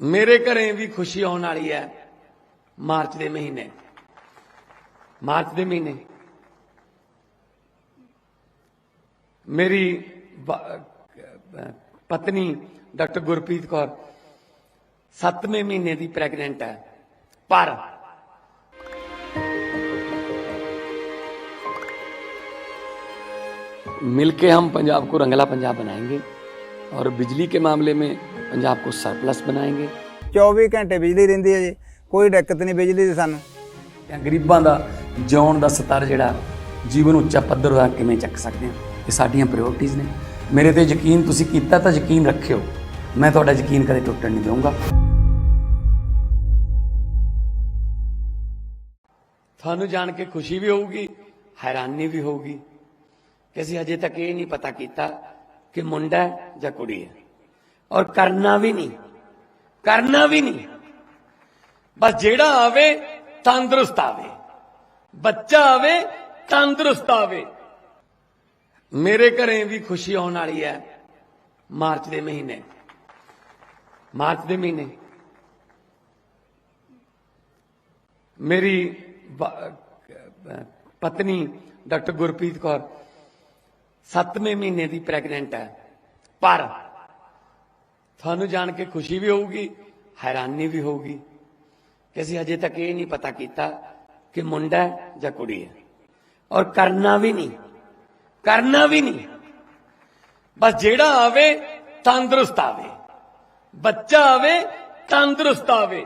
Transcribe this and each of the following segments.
ਮੇਰੇ ਘਰੇ ਵੀ ਖੁਸ਼ੀ ਆਉਣ ਵਾਲੀ ਹੈ ਮਾਰਚ ਦੇ ਮਹੀਨੇ ਮਾਰਚ ਦੇ ਮਹੀਨੇ ਮੇਰੀ ਬ- ਅਹ ਪਤਨੀ ਡਾਕਟਰ ਗੁਰਪ੍ਰੀਤ ਕੌਰ 7ਵੇਂ ਮਹੀਨੇ ਦੀ ਪ੍ਰੈਗਨੈਂਟ ਹੈ ਪਰ मिलके हम पंजाब को रंगला पंजाब बनाएंगे और बिजली के मामले में पंजाब को सरप्लस बनाएंगे 24 ਘੰਟੇ ਬਿਜਲੀ ਰਹਿੰਦੀ ਹੈ ਜੀ ਕੋਈ ਦਿੱਕਤ ਨਹੀਂ ਬਿਜਲੀ ਦੀ ਸਾਨੂੰ ਜਾਂ ਗਰੀਬਾਂ ਦਾ ਜਿਉਣ ਦਾ ਸਤਰ ਜਿਹੜਾ ਜੀਵਨ ਉੱਚਾ ਪੱਧਰ ਦਾ ਕਿਵੇਂ ਚੱਕ ਸਕਦੇ ਹਾਂ ਇਹ ਸਾਡੀਆਂ ਪ੍ਰਾਇੋਰਟੀਆਂ ਨੇ ਮੇਰੇ ਤੇ ਯਕੀਨ ਤੁਸੀਂ ਕੀਤਾ ਤਾਂ ਯਕੀਨ ਰੱਖਿਓ ਮੈਂ ਤੁਹਾਡਾ ਯਕੀਨ ਕਦੇ ਟੁੱਟਣ ਨਹੀਂ ਦਊਂਗਾ ਤੁਹਾਨੂੰ ਜਾਣ ਕੇ ਖੁਸ਼ੀ ਵੀ ਹੋਊਗੀ ਹੈਰਾਨੀ ਵੀ ਹੋਊਗੀ ਕਿ ਅਸੀਂ ਅਜੇ ਤੱਕ ਇਹ ਨਹੀਂ ਪਤਾ ਕੀਤਾ ਕਿ ਮੁੰਡਾ ਹੈ ਜਾਂ ਕੁੜੀ ਹੈ ਔਰ ਕਰਨਾ ਵੀ ਨਹੀਂ। ਕਰਨਾ ਵੀ ਨਹੀਂ। ਬਸ ਜਿਹੜਾ ਆਵੇ, ਤੰਦਰੁਸਤ ਆਵੇ। ਬੱਚਾ ਆਵੇ, ਤੰਦਰੁਸਤ ਆਵੇ। ਮੇਰੇ ਘਰੇ ਵੀ ਖੁਸ਼ੀ ਆਉਣ ਵਾਲੀ ਹੈ ਮਾਰਚ ਦੇ ਮਹੀਨੇ। ਮਾਰਚ ਦੇ ਮਹੀਨੇ। ਮੇਰੀ ਪਤਨੀ ਡਾਕਟਰ ਗੁਰਪ੍ਰੀਤ ਕੌਰ 7ਵੇਂ ਮਹੀਨੇ ਦੀ ਪ੍ਰੈਗਨੈਂਟ ਹੈ। ਪਰ ਤੁਹਾਨੂੰ ਜਾਣ ਕੇ ਖੁਸ਼ੀ ਵੀ ਹੋਊਗੀ, ਹੈਰਾਨੀ ਵੀ ਹੋਊਗੀ ਕਿ ਅਸੀਂ ਅਜੇ ਤੱਕ ਇਹ ਨਹੀਂ ਪਤਾ ਕੀਤਾ ਕਿ ਮੁੰਡਾ ਹੈ ਜਾਂ ਕੁੜੀ ਹੈ। ਔਰ ਕਰਨਾ ਵੀ ਨਹੀਂ, ਕਰਨਾ ਵੀ ਨਹੀਂ। ਬਸ ਜਿਹੜਾ ਆਵੇ ਤੰਦਰੁਸਤ ਆਵੇ, ਬੱਚਾ ਆਵੇ ਤੰਦਰੁਸਤ ਆਵੇ।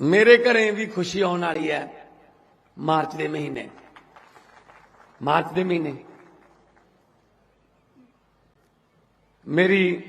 ਮੇਰੇ ਘਰੇ ਵੀ ਖੁਸ਼ੀ ਆਉਣ ਵਾਲੀ ਹੈ ਮਾਰਚ ਦੇ ਮਹੀਨੇ। ਮਾਰਚ ਦੇ ਮਹੀਨੇ। ਮੇਰੀ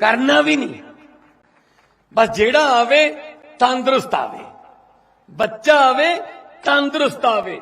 ਕਰਨਾ ਵੀ ਨਹੀਂ। ਬਸ ਜਿਹੜਾ ਆਵੇ ਤੰਦਰੁਸਤ ਆਵੇ। ਬੱਚਾ ਆਵੇ ਤੰਦਰੁਸਤ ਆਵੇ।